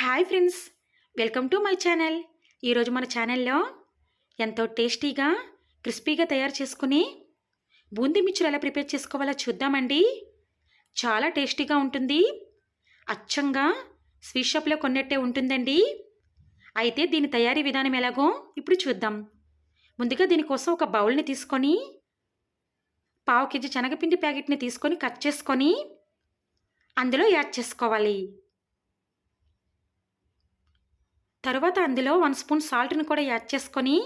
Hi friends welcome to my channel. ఈరోజు మన ఛానల్లో ఎంతో టేస్టీగా క్రిస్పీగా తయారు చేసుకుని బూందీ మిర్చులు ఎలా ప్రిపేర్ చేసుకోవాలో చూద్దామండి. చాలా టేస్టీగా ఉంటుంది. అచ్చంగా స్వీట్ షాప్లో కొన్నట్టే ఉంటుందండి. అయితే దీని తయారీ విధానం ఎలాగో ఇప్పుడు చూద్దాం. ముందుగా దీనికోసం ఒక బౌల్ని తీసుకొని పావు కేజీ శనగపిండి ప్యాకెట్ని తీసుకొని కట్ చేసుకొని అందులో యాడ్ చేసుకోవాలి. తర్వాత అందులో వన్ స్పూన్ సాల్ట్ని కూడా యాడ్ చేసుకొని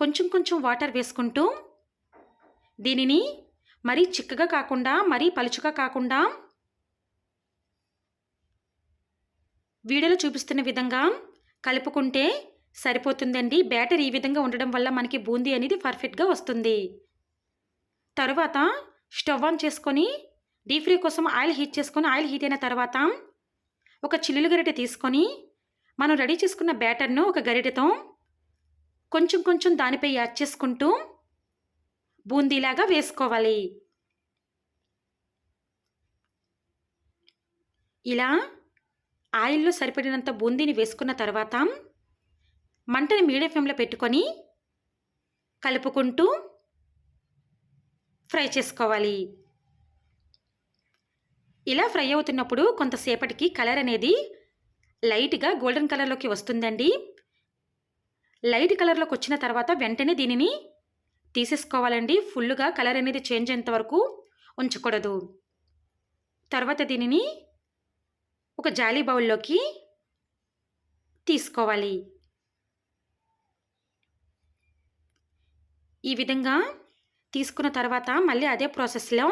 కొంచెం కొంచెం వాటర్ వేసుకుంటూ దీనిని మరీ చిక్కగా కాకుండా మరీ పలుచుగా కాకుండా వీడియోలో చూపిస్తున్న విధంగా కలుపుకుంటే సరిపోతుందండి. బ్యాటర్ ఈ విధంగా ఉండడం వల్ల మనకి బూందీ అనేది పర్ఫెక్ట్గా వస్తుంది. తర్వాత స్టవ్ ఆన్ చేసుకొని డీప్ ఫ్రై కోసం ఆయిల్ హీట్ చేసుకొని ఆయిల్ హీట్ అయిన తర్వాత ఒక చిల్లులు గరిటె తీసుకొని మనం రెడీ చేసుకున్న బ్యాటర్ను ఒక గరిటెతో కొంచెం కొంచెం దానిపై యాడ్ చేసుకుంటూ బూందీలాగా వేసుకోవాలి. ఇలా ఆయిల్లో సరిపడినంత బూందీని వేసుకున్న తర్వాత మంటని మీడియం ఫ్లేమ్లో పెట్టుకొని కలుపుకుంటూ ఫ్రై చేసుకోవాలి. ఇలా ఫ్రై అవుతున్నప్పుడు కొంతసేపటికి కలర్ అనేది లైట్గా గోల్డెన్ కలర్లోకి వస్తుందండి. లైట్ కలర్లోకి వచ్చిన తర్వాత వెంటనే దీనిని తీసేసుకోవాలండి. ఫుల్గా కలర్ అనేది చేంజ్ అయ్యేంత వరకు ఉంచకూడదు. తర్వాత దీనిని ఒక జాలీ బౌల్లోకి తీసుకోవాలి. ఈ విధంగా తీసుకున్న తర్వాత మళ్ళీ అదే ప్రాసెస్లో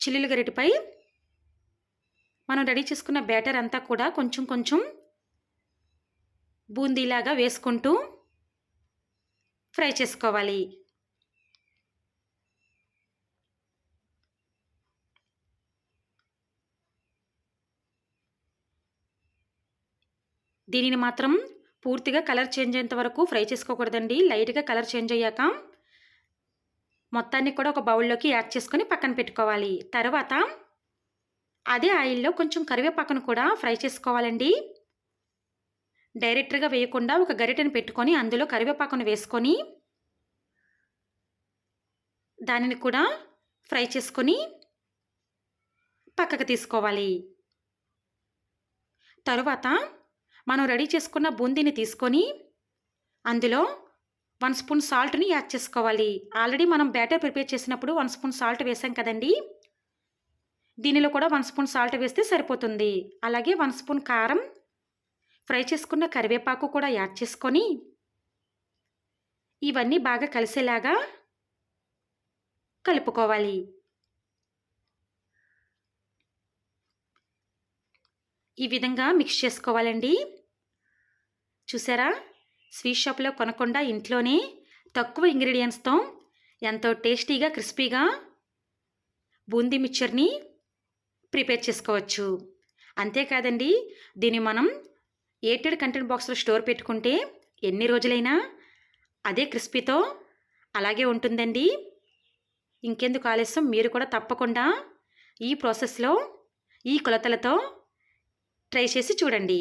చిల్లులు గరిటిపై మనం రెడీ చేసుకున్న బ్యాటర్ అంతా కూడా కొంచెం కొంచెం బూందీలాగా వేసుకుంటూ ఫ్రై చేసుకోవాలి. దీనిని మాత్రం పూర్తిగా కలర్ చేంజ్ అయ్యేంత వరకు ఫ్రై చేసుకోకూడదండి. లైట్గా కలర్ చేంజ్ అయ్యాక మొత్తాన్ని కూడా ఒక బౌల్లోకి యాడ్ చేసుకొని పక్కన పెట్టుకోవాలి. తర్వాత అదే ఆయిల్లో కొంచెం కరివేపాకును కూడా ఫ్రై చేసుకోవాలండి. డైరెక్ట్గా వేయకుండా ఒక గరిటెను పెట్టుకొని అందులో కరివేపాకును వేసుకొని దానిని కూడా ఫ్రై చేసుకొని పక్కకు తీసుకోవాలి. తరువాత మనం రెడీ చేసుకున్న బూందీని తీసుకొని అందులో వన్ స్పూన్ సాల్ట్ని యాడ్ చేసుకోవాలి. ఆల్రెడీ మనం బ్యాటర్ ప్రిపేర్ చేసినప్పుడు వన్ స్పూన్ సాల్ట్ వేసాం కదండీ. దీనిలో కూడా వన్ స్పూన్ సాల్ట్ వేస్తే సరిపోతుంది. అలాగే వన్ స్పూన్ కారం ఫ్రై చేసుకున్న కరివేపాకు కూడా యాడ్ చేసుకొని ఇవన్నీ బాగా కలిసేలాగా కలుపుకోవాలి. ఈ విధంగా మిక్స్ చేసుకోవాలండి. చూసారా? స్వీట్ షాప్లో కొనకుండా ఇంట్లోనే తక్కువ ఇంగ్రీడియంట్స్తో ఎంతో టేస్టీగా క్రిస్పీగా బూందీ మిక్చర్ని ప్రిపేర్ చేసుకోవచ్చు. అంతేకాదండి దీన్ని మనం ఎయిటెడ్ కంటెంట్ బాక్స్లో స్టోర్ పెట్టుకుంటే ఎన్ని రోజులైనా అదే క్రిస్పీతో అలాగే ఉంటుందండి. ఇంకెందుకు ఆలస్యం? మీరు కూడా తప్పకుండా ఈ ప్రాసెస్లో ఈ కొలతలతో ట్రై చేసి చూడండి.